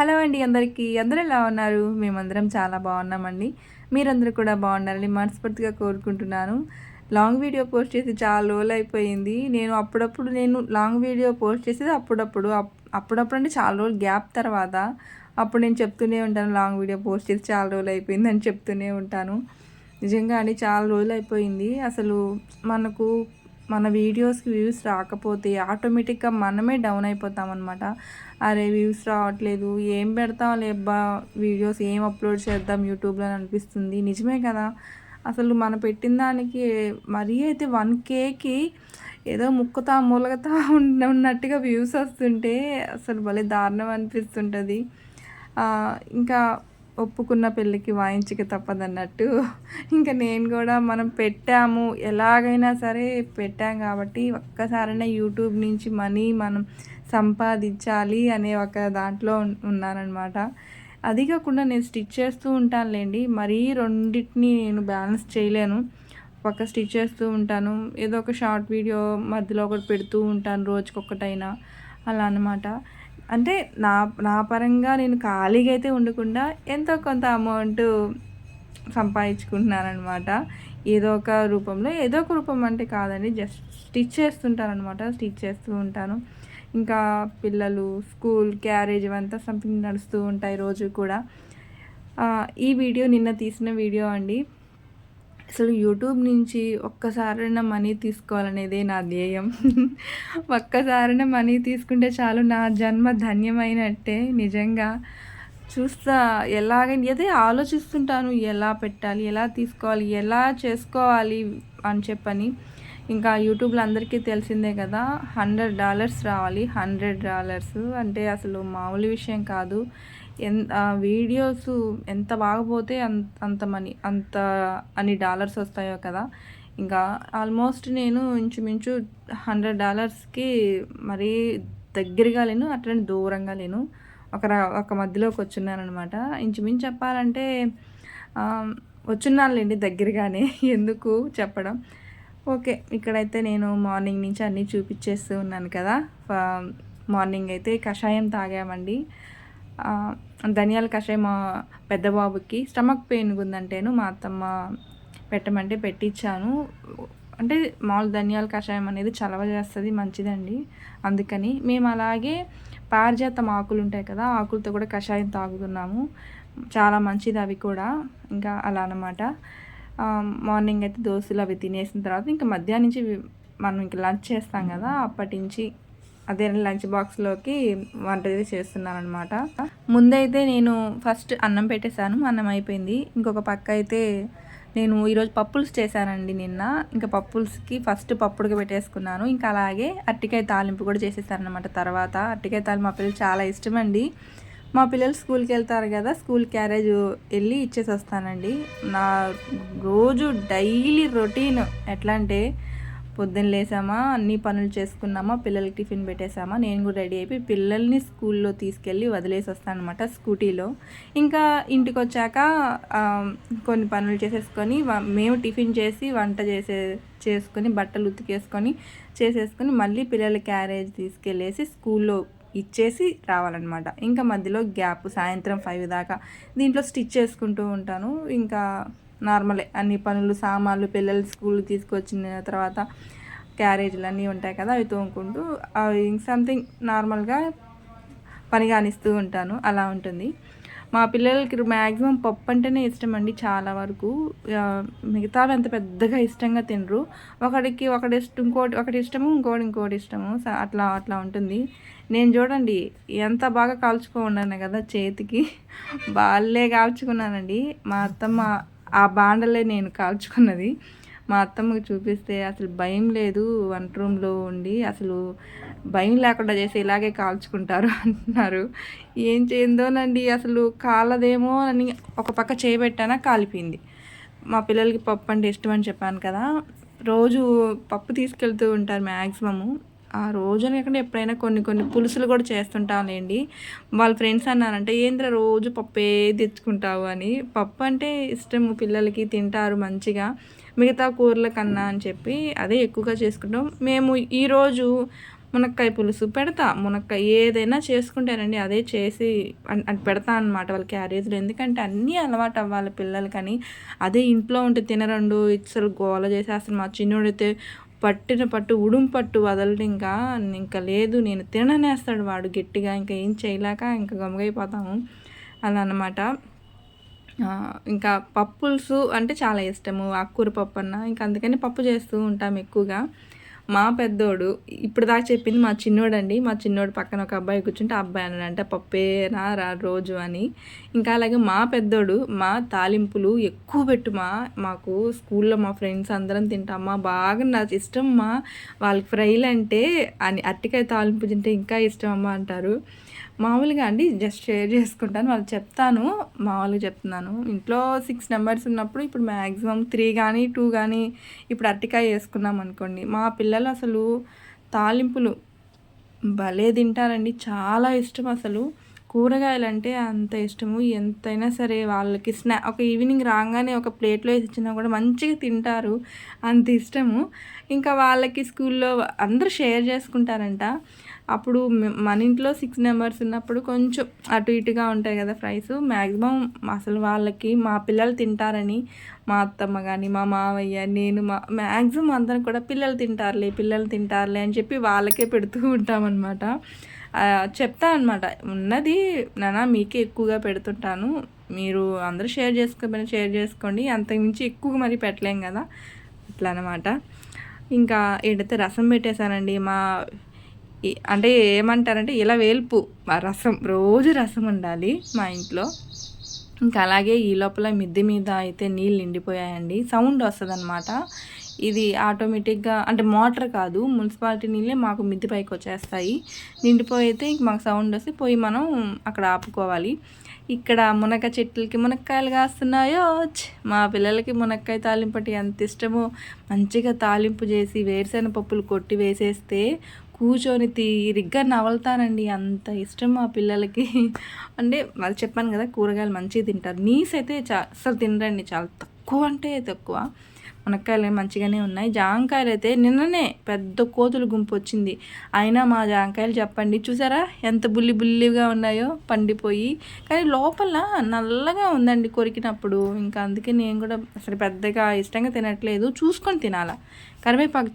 Hello అండి అందరికీ. అందరూ ఎలా ఉన్నారు? మేమందరం చాలా బాగున్నామండి. మీరందరూ కూడా బాగుండాలని మనస్ఫూర్తిగా కోరుకుంటున్నాను. లాంగ్ వీడియో పోస్ట్ చేసి చాలా రోజులు అయిపోయింది. నేను అప్పుడప్పుడు నేను లాంగ్ వీడియో పోస్ట్ చేసేది అప్పుడప్పుడు. అప్పుడప్పుడు అంటే చాలా రోజులు గ్యాప్ తర్వాత. అప్పుడు నేను చెప్తూనే ఉంటాను లాంగ్ వీడియో పోస్ట్ చేసి చాలా రోజులు అయిపోయింది అని చెప్తూనే ఉంటాను. నిజంగా అండి చాలా రోజులు అయిపోయింది. అసలు మనకు మన వీడియోస్కి వ్యూస్ రాకపోతే ఆటోమేటిక్గా మనమే డౌన్ అయిపోతామన్నమాట. అరే వ్యూస్ రావట్లేదు. ఏం పెడతాం లేబ్బా వీడియోస్ ఏం అప్లోడ్ చేద్దాం యూట్యూబ్లో అని అనిపిస్తుంది. నిజమే కదా? అసలు మనం పెట్టిన దానికి మరీ అయితే వన్ కేకి ఏదో ముక్కుతా మూలగతా ఉన్నట్టుగా వ్యూస్ వస్తుంటే అసలు భలే దారుణం అనిపిస్తుంటుంది. ఇంకా ఒప్పుకున్న పెళ్ళికి వాయించక తప్పదన్నట్టు. ఇంకా నేను కూడా మనం పెట్టాము. ఎలాగైనా సరే పెట్టాం కాబట్టి ఒక్కసారైనా యూట్యూబ్ నుంచి మనీ మనం సంపాదించాలి అనే ఒక దాంట్లో ఉన్నానన్నమాట. అది కాకుండా నేను స్టిచ్ చేస్తూ ఉంటానులేండి. మరీ రెండింటిని నేను బ్యాలెన్స్ చేయలేను. పక్క స్టిచ్ చేస్తూ ఉంటాను. ఏదో ఒక షార్ట్ వీడియో మధ్యలో ఒకటి పెడుతూ ఉంటాను రోజుకొకటైనా అలా అనమాట అంటే నా నా పరంగా నేను ఖాళీగా అయితే ఉండకుండా ఎంతో కొంత అమౌంట్ సంపాదించుకుంటున్నానమాట ఏదో ఒక రూపంలో ఏదో ఒక రూపం అంటే కాదండి జస్ట్ స్టిచ్ చేస్తుంటాను అనమాట స్టిచ్ చేస్తూ ఉంటాను. ఇంకా పిల్లలు స్కూల్ క్యారేజ్ ఇవంతా సంథింగ్ నడుస్తూ ఉంటాయి రోజు కూడా. ఈ వీడియో నిన్న తీసిన వీడియో అండి. అసలు యూట్యూబ్ నుంచి ఒక్కసారైనా మనీ తీసుకోవాలనేదే నా ధ్యేయం. ఒక్కసారైనా మనీ తీసుకుంటే చాలు నా జన్మ ధన్యమైనట్టే నిజంగా. చూస్తా ఎలాగైనా అదే ఆలోచిస్తుంటాను ఎలా పెట్టాలి ఎలా తీసుకోవాలి ఎలా చేసుకోవాలి అని చెప్పని. ఇంకా యూట్యూబ్లో అందరికీ తెలిసిందే కదా హండ్రెడ్ డాలర్స్ రావాలి హండ్రెడ్ డాలర్స్. అంటే అసలు మామూలు విషయం కాదు. ఎంత వీడియోస్ ఎంత బాగపోతే అంత అంత మనీ అంత అన్ని డాలర్స్ వస్తాయో కదా. ఇంకా ఆల్మోస్ట్ నేను ఇంచుమించు హండ్రెడ్ డాలర్స్కి మరీ దగ్గరగా లేను అట్లనే దూరంగా లేను. ఒక ఒక మధ్యలోకి వచ్చున్నానమాట ఇంచుమించు చెప్పాలంటే వచ్చున్నానులేండి దగ్గరగానే. ఎందుకు చెప్పడం? ఓకే ఇక్కడైతే నేను మార్నింగ్ నుంచి అన్నీ చూపించేస్తూ ఉన్నాను కదా. మార్నింగ్ అయితే కషాయం తాగామండి. ధనియాల కషాయం మా పెద్ద బాబుకి స్టమక్ పెయిన్ ఉందంటేను మా అత్తమ్మ పెట్టమంటే పెట్టించాను అంటే మామూలు ధనియాల కషాయం అనేది చలవ చేస్తుంది మంచిదండి. అందుకని మేము అలాగే పారిజాతం ఆకులు ఉంటాయి కదా ఆకులతో కూడా కషాయం తాగుతున్నాము. చాలా మంచిది అవి కూడా. ఇంకా అలా అనమాట మార్నింగ్ అయితే దోశలు అవి తినేసిన తర్వాత ఇంకా మధ్యాహ్నం నుంచి మనం ఇంకా లంచ్ చేస్తాం కదా అప్పటి నుంచి అదే లంచ్ బాక్స్లోకి వంట చేస్తున్నాను అనమాట ముందైతే నేను ఫస్ట్ అన్నం పెట్టేశాను అన్నం అయిపోయింది. ఇంకొక పక్క అయితే నేను ఈరోజు పప్పుల్స్ చేశానండి నిన్న. ఇంకా పప్పుల్స్కి ఫస్ట్ పప్పుడుగా పెట్టేసుకున్నాను. ఇంకా అలాగే అట్టికాయ తాలింపు కూడా చేసేసాను అనమాట తర్వాత. అట్టికాయ తాలింపు మా పిల్లలు చాలా ఇష్టం అండి మా పిల్లలు స్కూల్కి వెళ్తారు కదా స్కూల్ క్యారేజ్ వెళ్ళి ఇచ్చేసి వస్తానండి నా రోజు డైలీ రొటీన్ ఎట్లా అంటే పొద్దున్న లేసామా అన్ని పనులు చేసుకున్నామా పిల్లలకి టిఫిన్ పెట్టేసామా నేను కూడా రెడీ అయిపోయి పిల్లల్ని స్కూల్లో తీసుకెళ్ళి వదిలేసి వస్తాను అనమాట స్కూటీలో. ఇంకా ఇంటికి వచ్చాక కొన్ని పనులు చేసేసుకొని మేము టిఫిన్ చేసి వంట చేసే చేసుకొని బట్టలు ఉతికేసుకొని చేసేసుకొని మళ్ళీ పిల్లల క్యారేజ్ తీసుకెళ్ళేసి స్కూల్లో ఇచ్చేసి రావాలన్నమాట. ఇంకా మధ్యలో గ్యాప్ సాయంత్రం ఫైవ్ దాకా దీంట్లో స్టిచ్ చేసుకుంటూ ఉంటాను. ఇంకా నార్మలే అన్ని పనులు సామాన్లు పిల్లలు స్కూల్ తీసుకొచ్చిన తర్వాత క్యారేజీలు అన్నీ ఉంటాయి కదా అవి తోముకుంటూ అవి సంథింగ్ నార్మల్గా పని కానిస్తూ ఉంటాను. అలా ఉంటుంది. మా పిల్లలకి మ్యాక్సిమం పప్పు అంటేనే ఇష్టం అండి చాలా వరకు. మిగతావి అంత పెద్దగా ఇష్టంగా తినరు. ఒకడికి ఒకటి ఇష్టం ఇంకోటి ఒకటి ఇష్టము ఇంకోటి ఇంకోటి ఇష్టము. అట్లా అట్లా ఉంటుంది. నేను చూడండి ఎంత బాగా కాల్చుకో ఉన్నాను కదా చేతికి. బాలే కాల్చుకున్నానండి. మా అత్తమ్మ ఆ బాండలే నేను కాల్చుకున్నది. మా అత్తమ్మకి చూపిస్తే అసలు భయం లేదు వంట రూమ్లో ఉండి అసలు భయం లేకుండా చేసి ఇలాగే కాల్చుకుంటారు అంటున్నారు. ఏం చేయిందోనండి అసలు కాలదేమో అని ఒక పక్క చేయబెట్టానా కాలిపోయింది. మా పిల్లలకి పప్పు అంటే ఇష్టం అని చెప్పాను కదా రోజు పప్పు తీసుకెళ్తూ ఉంటారు మ్యాక్సిమము ఆ రోజు కాకుండా ఎప్పుడైనా కొన్ని కొన్ని పులుసులు కూడా చేస్తుంటాంలేండి వాళ్ళ ఫ్రెండ్స్ అన్నారంటే ఏంద్ర రోజు పప్పే తెచ్చుకుంటావు అని. పప్పు అంటే ఇష్టము పిల్లలకి తింటారు మంచిగా. మిగతా కూరల కన్నా అని చెప్పి అదే ఎక్కువగా చేసుకుంటాం. మేము ఈరోజు మునక్కాయ పులుసు పెడతా. మునక్కాయ ఏదైనా చేసుకుంటానండి అదే చేసి అది పెడతా అనమాట వాళ్ళ క్యారేజ్లో. ఎందుకంటే అన్నీ అలవాటు అవ్వాలి పిల్లలకని అదే ఇంట్లో ఉంటే తినరండు ఇసలు గోల చేసేస్తారు. మా చిన్నోడైతే పట్టిన పట్టు ఉడుం పట్టు వదలడు ఇంకా. ఇంకా లేదు నేను తిననేస్తాడు వాడు గట్టిగా. ఇంకా ఏం చేయలేక ఇంకా గమగైపోతాము అలా అనమాట ఇంకా పప్పులుసు అంటే చాలా ఇష్టము ఆకుకూర పప్పు అన్న ఇంకా అందుకని పప్పు చేస్తూ ఉంటాం ఎక్కువగా. మా పెద్దోడు ఇప్పుడు దాకా చెప్పింది మా చిన్నోడు అండి మా చిన్నోడు పక్కన ఒక అబ్బాయి కూర్చుంటే అబ్బాయి అని అంటే పప్పేనా రా రోజు అని. ఇంకా అలాగే మా పెద్దోడు మా తాలింపులు ఎక్కువ పెట్టు మా మాకు స్కూల్లో మా ఫ్రెండ్స్ అందరం తింటాం. మా బాగా నాకు ఇష్టం మా వాళ్ళకి ఫ్రైలు అంటే అని అట్టికాయ తాలింపు తింటే ఇంకా ఇష్టం అమ్మ అంటారు. మామూలుగా అండి జస్ట్ షేర్ చేసుకుంటాను. వాళ్ళు చెప్తాను మామూలుగా చెప్తున్నాను. ఇంట్లో సిక్స్ నెంబర్స్ ఉన్నప్పుడు ఇప్పుడు మ్యాక్సిమం త్రీ కానీ టూ కానీ ఇప్పుడు అరటికాయ వేసుకున్నాం అనుకోండి మా పిల్లలు అసలు తాలింపులు భలే తింటారండి. చాలా ఇష్టం అసలు. కూరగాయలు అంటే అంత ఇష్టము. ఎంతైనా సరే వాళ్ళకి స్నా ఒక ఈవినింగ్ రాగానే ఒక ప్లేట్లో వేసి ఇచ్చినా కూడా మంచిగా తింటారు. అంత ఇష్టము. ఇంకా వాళ్ళకి స్కూల్లో అందరూ షేర్ చేసుకుంటారంట. అప్పుడు మన ఇంట్లో సిక్స్ మెంబర్స్ ఉన్నప్పుడు కొంచెం అటు ఇటుగా ఉంటాయి కదా ఫ్రైస్ మ్యాక్సిమం అసలు వాళ్ళకి మా పిల్లలు తింటారని మా అత్తమ్మ కానీ మా మావయ్య నేను మా మ్యాక్సిమం అందరం కూడా పిల్లలు తింటారులే పిల్లలు తింటారులే అని చెప్పి వాళ్ళకే పెడుతూ ఉంటామన్నమాట. చెప్తా అనమాట ఉన్నది నానా మీకే ఎక్కువగా పెడుతుంటాను. మీరు అందరూ షేర్ చేసుకోమని షేర్ చేసుకోండి. అంతకుమించి ఎక్కువగా మరి పెట్టలేం కదా. అట్లా అనమాట ఇంకా ఏంటైతే రసం పెట్టేశానండి మా అంటే ఏమంటారంటే ఇలా వేల్పు రసం రోజు రసం ఉండాలి మా ఇంట్లో. ఇంకా అలాగే ఈ లోపల మిద్దె మీద అయితే నీళ్ళు నిండిపోయాయండి. సౌండ్ వస్తుంది అనమాట ఇది ఆటోమేటిక్గా అంటే మోటార్ కాదు మున్సిపాలిటీ నీళ్ళే మాకు మిద్దె పైకి వచ్చేస్తాయి. నిండిపోయితే ఇంక మాకు సౌండ్ వస్తే పోయి మనం అక్కడ ఆపుకోవాలి. ఇక్కడ మునగ చెట్లకి మునక్కాయలు కాస్తున్నాయో మా పిల్లలకి మునక్కాయ తాలింపటి ఎంత ఇష్టమో! మంచిగా తాలింపు చేసి వేరుశెనగ పప్పులు కొట్టి వేసేస్తే కూర్చొని తీరిగ్గా నవలుతానండి. అంత ఇష్టం మా పిల్లలకి. అంటే వాళ్ళు చెప్పాను కదా కూరగాయలు మంచిగా తింటారు. నీస్ అయితే చా అసలు తినరండి. చాలా తక్కువ అంటే తక్కువ. మునక్కాయలు మంచిగానే ఉన్నాయి. జాంకాయలు అయితే నిన్ననే పెద్ద కోతులు గుంపు వచ్చింది. అయినా మా జాంకాయలు చెప్పండి. చూసారా ఎంత బుల్లి బుల్లిగా ఉన్నాయో? పండిపోయి. కానీ లోపల నల్లగా ఉందండి కొరికినప్పుడు. ఇంకా అందుకే నేను కూడా అసలు పెద్దగా ఇష్టంగా తినట్లేదు. చూసుకొని తినాలా? కరివేపాకు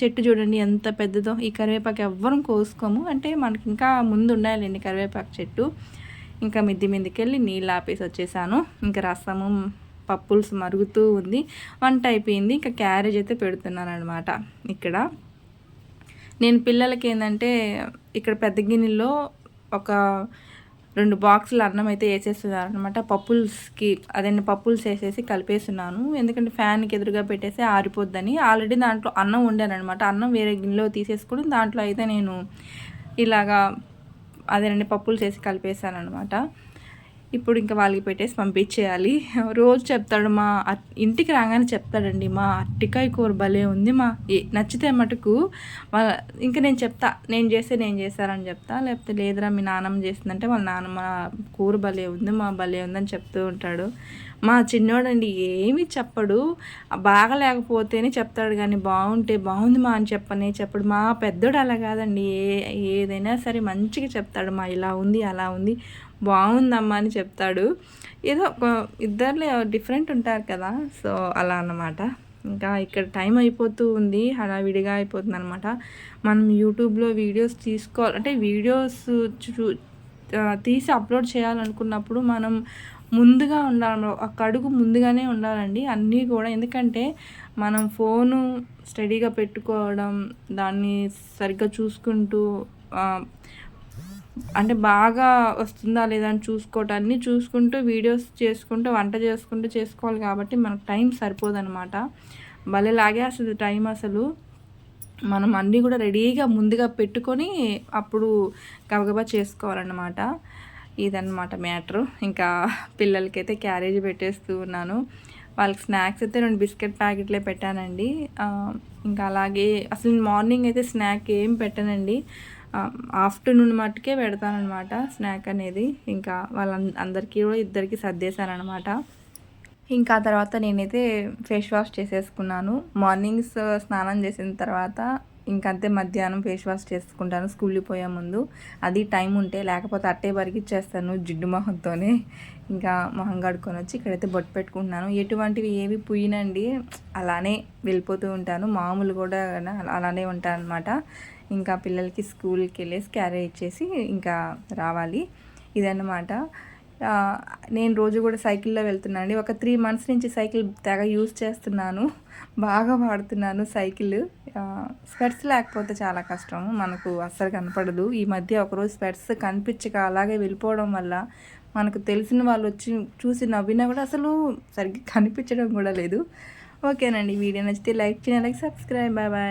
చెట్టు చూడండి ఎంత పెద్దదో. ఈ కరివేపాకు ఎవ్వరం కోసుకోము. అంటే మనకి ఇంకా ముందు ఉండాలండి కరివేపాకు చెట్టు. ఇంకా మిద్ది మీదకి వెళ్ళి నీళ్ళు ఆపేసి వచ్చేసాను. ఇంకా రసము పప్పుల్స్ మరుగుతూ ఉంది. వంట అయిపోయింది. ఇంకా క్యారేజ్ అయితే పెడుతున్నాను అనమాట ఇక్కడ. నేను పిల్లలకి ఏంటంటే ఇక్కడ పెద్ద గిన్నెలో ఒక రెండు బాక్సులు అన్నం అయితే వేసేస్తున్నారు అనమాట పప్పుల్స్కి అదే పప్పుల్స్ వేసేసి కలిపేస్తున్నాను. ఎందుకంటే ఫ్యాన్కి ఎదురుగా పెట్టేసి ఆరిపోద్దని. ఆల్రెడీ దాంట్లో అన్నం వండాను అనమాట అన్నం వేరే గిన్నెలో తీసేసుకుని దాంట్లో అయితే నేను ఇలాగా అదేనండి పప్పులు చేసి కలిపేసాను అనమాట ఇప్పుడు ఇంకా వాళ్ళకి పెట్టేసి పంపించేయాలి. రోజు చెప్తాడు మా ఇంటికి రాగానే చెప్తాడండి మా అట్టికాయ కూర భలే ఉంది మా నచ్చితే మటుకు వాళ్ళ ఇంకా నేను చెప్తా నేను చేస్తే నేను చేస్తారని చెప్తా లేకపోతే లేదురా మీ నాన్నమ్మ చేస్తుందంటే వాళ్ళ నాన్నమ్మ కూర భలే ఉంది మా భలే ఉందని చెప్తూ ఉంటాడు. మా చిన్నోడండి ఏమి చెప్పడు. బాగా లేకపోతేనే చెప్తాడు కానీ బాగుంటే బాగుంది మా అని చెప్పనే చెప్పడు. మా పెద్దోడు అలా కాదండి. ఏ ఏదైనా సరే మంచిగా చెప్తాడు. మా ఇలా ఉంది అలా ఉంది బాగుందమ్మా అని చెప్తాడు. ఏదో ఇద్దరులే డిఫరెంట్ ఉంటారు కదా. సో అలా అన్నమాట. ఇంకా ఇక్కడ టైం అయిపోతూ ఉంది. హడావిడిగా అయిపోతుంది అనమాట మనం యూట్యూబ్లో వీడియోస్ తీసుకోవాలి. అంటే వీడియోస్ చూ తీసి అప్లోడ్ చేయాలనుకున్నప్పుడు మనం ముందుగా ఉండాలి ఒక అడుగు ముందుగానే ఉండాలండి అన్నీ కూడా. ఎందుకంటే మనం ఫోను స్టడీగా పెట్టుకోవడం దాన్ని సరిగ్గా చూసుకుంటూ అంటే బాగా వస్తుందా లేదా అని చూసుకోవటం అన్నీ చూసుకుంటూ వీడియోస్ చేసుకుంటూ వంట చేసుకుంటూ చేసుకోవాలి కాబట్టి మనకు టైం సరిపోదనమాట భలే లాగే టైం అసలు. మనం అన్నీ కూడా రెడీగా ముందుగా పెట్టుకొని అప్పుడు గబగబా చేసుకోవాలన్నమాట. ఇదన్నమాట మ్యాటర్. ఇంకా పిల్లలకైతే క్యారేజ్ పెట్టేస్తూ ఉన్నాను. వాళ్ళకి స్నాక్స్ అయితే రెండు బిస్కెట్ ప్యాకెట్లే పెట్టానండి. ఇంకా అలాగే అసలు మార్నింగ్ అయితే స్నాక్ ఏం పెట్టానండి. ఆఫ్టర్నూన్ మట్టుకే పెడతానమాట స్నాక్ అనేది. ఇంకా వాళ్ళ అందరికీ కూడా ఇద్దరికి సర్దేశానమాట ఇంకా తర్వాత నేనైతే ఫేస్ వాష్ చేసేసుకున్నాను. మార్నింగ్స్ స్నానం చేసిన తర్వాత ఇంకంతే మధ్యాహ్నం ఫేస్ వాష్ చేసుకుంటాను స్కూల్కి పోయే ముందు. అది టైం ఉంటే లేకపోతే అట్టే బరికిచ్చేస్తాను జిడ్డు మొహంతోనే. ఇంకా మొహం కడుక్కొని వచ్చి ఇక్కడైతే బొట్టు పెట్టుకుంటున్నాను. ఎటువంటివి ఏవి పుయ్యనండి అలానే వెళ్ళిపోతూ ఉంటాను. మామూలు కూడా అలానే ఉంటాను అనమాట ఇంకా పిల్లలకి స్కూల్కి వెళ్ళేసి క్యారీ ఇచ్చేసి ఇంకా రావాలి. ఇదన్నమాట. నేను రోజు కూడా సైకిల్లో వెళ్తున్నాను అండి. ఒక త్రీ మంత్స్ నుంచి సైకిల్ తెగ యూజ్ చేస్తున్నాను. బాగా వాడుతున్నాను సైకిల్. స్పెట్స్ లేకపోతే చాలా కష్టం. మనకు అస్సలు కనపడదు. ఈ మధ్య ఒకరోజు స్పెట్స్ కనిపించక అలాగే వెళ్ళిపోవడం వల్ల మనకు తెలిసిన వాళ్ళు వచ్చి చూసి నవ్వినా కూడా అసలు సరిగ్గా కనిపించడం కూడా లేదు. ఓకేనండి. వీడియో నచ్చితే లైక్ చేయండి లైక్ సబ్స్క్రైబ్. Bye bye.